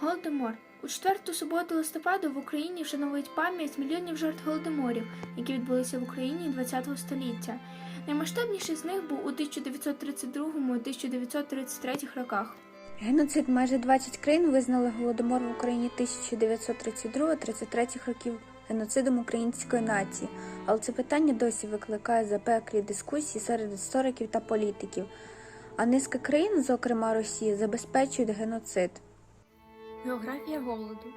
Голодомор. У четверту суботу листопада в Україні вшановують пам'ять мільйонів жертв голодоморів, які відбулися в Україні ХХ століття. Наймасштабніший з них був у 1932-1933 роках. Геноцид майже 20 країн визнали голодомор в Україні 1932-33 років геноцидом української нації, але це питання досі викликає запеклі дискусії серед істориків та політиків. А низка країн, зокрема Росія, забезпечують геноцид. Географія голоду.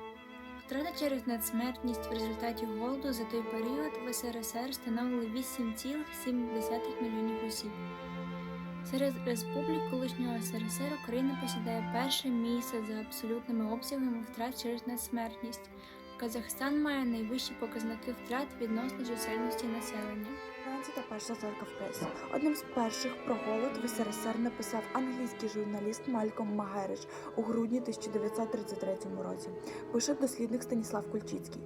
Втрата через надсмертність в результаті голоду за той період в СРСР становили 8,7 мільйонів осіб. Серед республік колишнього СРСР Україна посідає перше місце за абсолютними обсягами втрат через надсмертність. Казахстан має найвищі показники втрат відносно чисельності населення. Та перша зорка в пресі. Одним з перших про голод в СРСР написав англійський журналіст Мальком Магерич у грудні 1933 році. Пише дослідник Станіслав Кульчицький.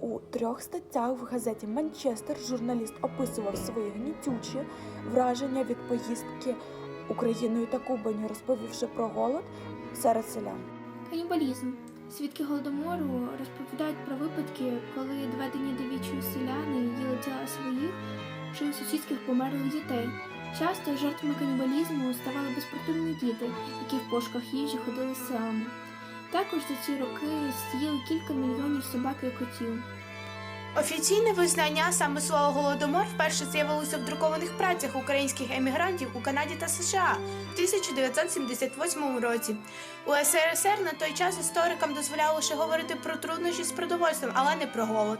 У трьох статтях в газеті Манчестер журналіст описував свої гнітючі враження від поїздки Україною та Кубаню, розповівши про голод серед селян. Канібалізм. Свідки голодомору розповідають про випадки, коли доведені до вічої селяни їли тіла своїх чи сусідських померлих дітей. Часто жертвами канібалізму ставали безпритульні діти, які в пошуках їжі ходили селами. Також за ці роки з'їли кілька мільйонів собак і котів. Офіційне визнання саме слова голодомор вперше з'явилося в друкованих працях українських емігрантів у Канаді та США в 1978 році. У СРСР на той час історикам дозволяло лише говорити про труднощі з продовольством, але не про голод.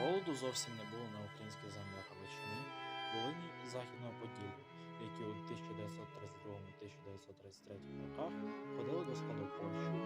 Голоду зовсім не було на українських землях Галичини, Волині і Західного Поділля, які у 1932-1933 роках входили до складу Польщі,